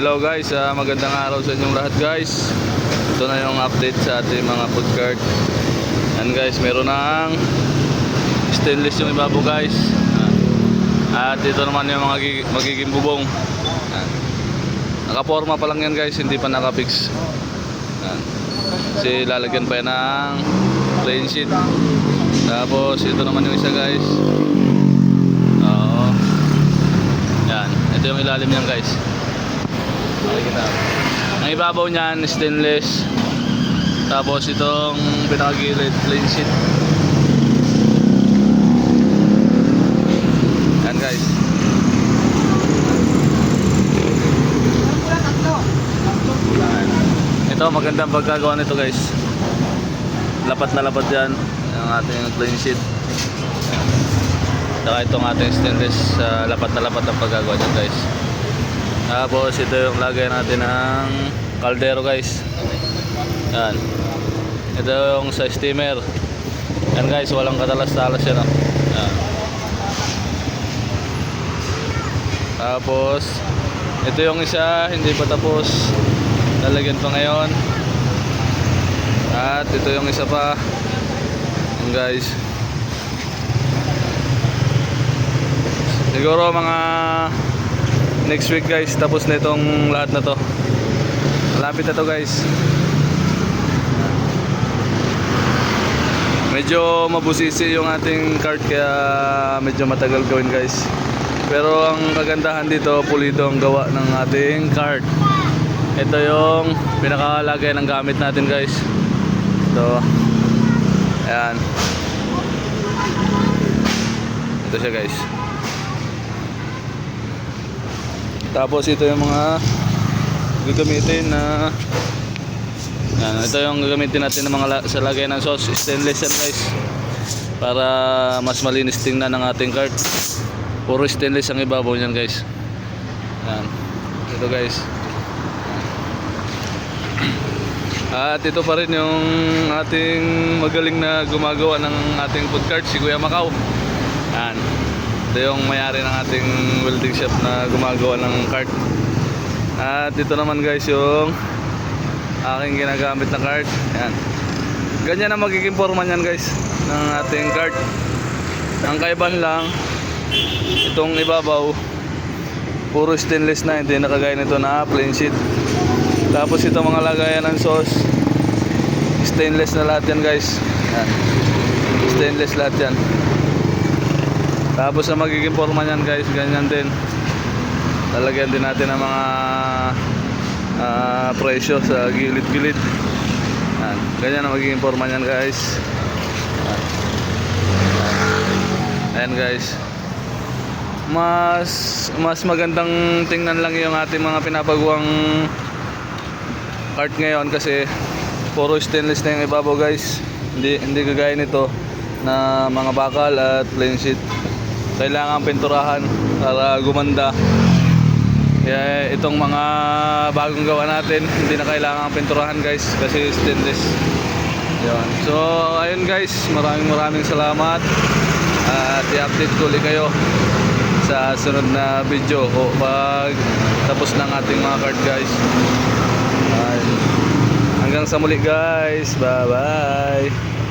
Hello guys, ah, magandang araw sa inyong lahat guys. Ito na yung update sa ating mga food cart. Yan guys, meron ng stainless yung ibabaw guys. At ito naman yung mga gigi- magiging bubong. Nakaporma pa lang yan guys, hindi pa nakapix. Yan. Kasi lalagyan pa yan ng plain sheet. Tapos ito naman yung isa guys. Oo. Yan, ito yung ilalim niyan guys. Ang ibabaw niyan stainless. Tapos itong pinakagilid plain sheet. Yan guys. Ito magandang pagkagawa nito guys. Lapat na lapat yan. Ang ating plain sheet. Saka itong ating stainless uh, lapat na lapat ang paggagawa dyan guys. Tapos ito yung lagay natin ng kaldero guys. Yan. Ito yung sa steamer. Yan guys, walang katalas-talas yan. Oh. Yan. Tapos ito yung isa, hindi pa tapos. Lalagyan pa ngayon. At ito yung isa pa. Yan guys. Siguro mga next week guys tapos na itong lahat na to. Malapit na to guys. Medyo mabusisi yung ating cart kaya medyo matagal gawin guys. Pero ang kagandahan dito, pulido ang gawa ng ating cart. Ito yung pinakalagay ng gamit natin guys. Ito. Ayan. Ito siya guys. Tapos ito yung mga gagamitin na yan, ito yung gagamitin natin ng mga la- sa lagay ng sauce stainless yan guys para mas malinis tingnan ng ating cart. Puro stainless ang ibabaw niyan guys. Yan. Ito guys. At ito pa rin yung ating magaling na gumagawa ng ating food cart si Kuya Macau. Yan ito yung mayari ng ating welding shop na gumagawa ng cart. At ito naman guys yung aking ginagamit na cart. Yan. Ganyan ang magiging forma niyan guys ng ating cart. Ang kaiban lang itong ibabaw puro stainless na hindi nakagaya nito na plain sheet. Tapos ito mga lagayan ng sauce stainless na lahat yan guys. Yan. Stainless lahat yan. Tapos ang magiging forma niyan guys, ganyan din. Lalagyan din natin ng mga ah, presyo sa gilid-gilid. Yan. Ganyan ang magiging forma niyan guys. Yan. Ayan guys. Mas mas magandang tingnan lang yung ating mga pinapagawang cart ngayon kasi puro stainless na yung ibabaw guys. Hindi hindi kagaya nito na mga bakal at plain sheet kailangan pinturahan para gumanda. Kaya itong mga bagong gawa natin hindi na kailangan pinturahan guys kasi stainless. Yun. so ayun guys maraming maraming salamat. At i-update ko ulit kayo sa sunod na video o pag tapos ng ating mga card guys. Ayun. hanggang sa muli guys. Bye bye